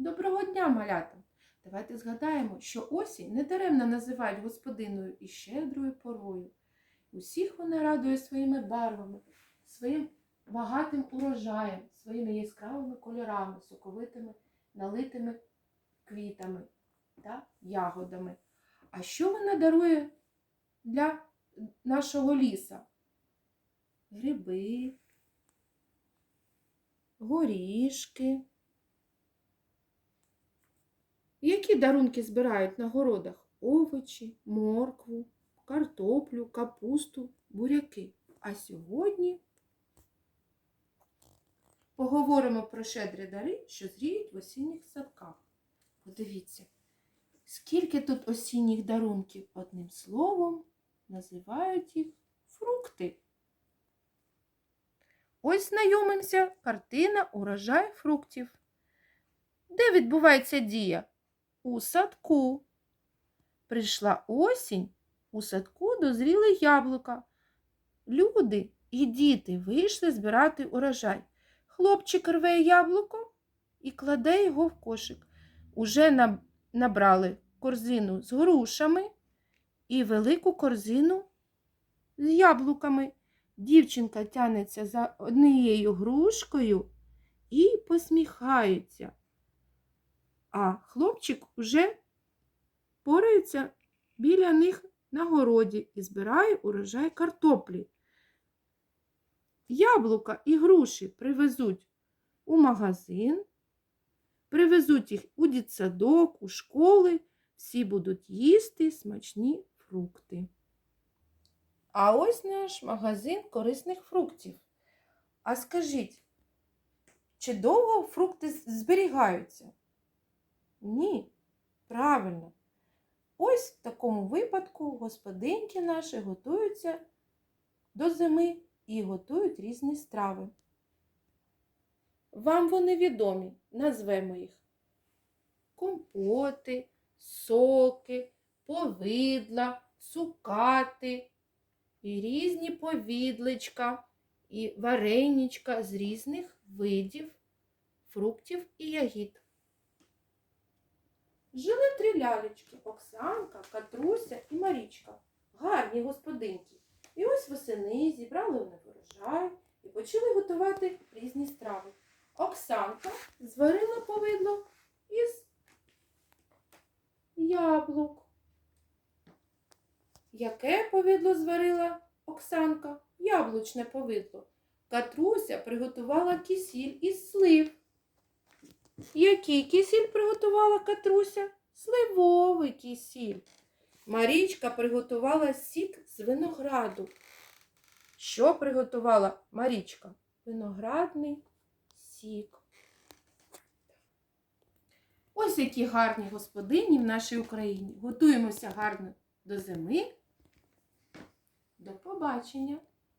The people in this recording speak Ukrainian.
Доброго дня, малята! Давайте згадаємо, що осінь недаремно називають господиною і щедрою порою. Усіх вона радує своїми барвами, своїм багатим урожаєм, своїми яскравими кольорами, соковитими, налитими квітами та ягодами. А що вона дарує для нашого ліса? Гриби, горішки. Які дарунки збирають на городах? Овочі, моркву, картоплю, капусту, буряки. А сьогодні поговоримо про щедрі дари, що зріють в осінніх садках. Подивіться, скільки тут осінніх дарунків. Одним словом, називають їх фрукти. Ось знайомимося картина урожай фруктів. Де відбувається дія? У садку. Прийшла осінь, у садку дозріли яблука. Люди і діти вийшли збирати урожай. Хлопчик рве яблуко і кладе його в кошик. Уже набрали корзину з грушами і велику корзину з яблуками. Дівчинка тянеться за однією грушкою і посміхається. А хлопчик уже порається біля них на городі і збирає урожай картоплі. Яблука і груші привезуть у магазин, привезуть їх у дитсадок, у школи, всі будуть їсти смачні фрукти. А ось наш магазин корисних фруктів. А скажіть, чи довго фрукти зберігаються? Ні, правильно. Ось в такому випадку господинки наші готуються до зими і готують різні страви. Вам вони відомі, назвемо їх компоти, соки, повидла, цукати і різні повідличка і вареничка з різних видів фруктів і ягід. Жили три лялечки Оксанка, Катруся і Марічка. Гарні господинки. І ось восени зібрали вони врожай і почали готувати різні страви. Оксанка зварила повидло із яблук. Яке повидло зварила Оксанка? Яблучне повидло. Катруся приготувала кисіль із слив. Який кисіль приготувала Катруся? Сливовий кисіль. Марічка приготувала сік з винограду. Що приготувала Марічка? Виноградний сік. Ось які гарні господині в нашій Україні. Готуємося гарно до зими. До побачення!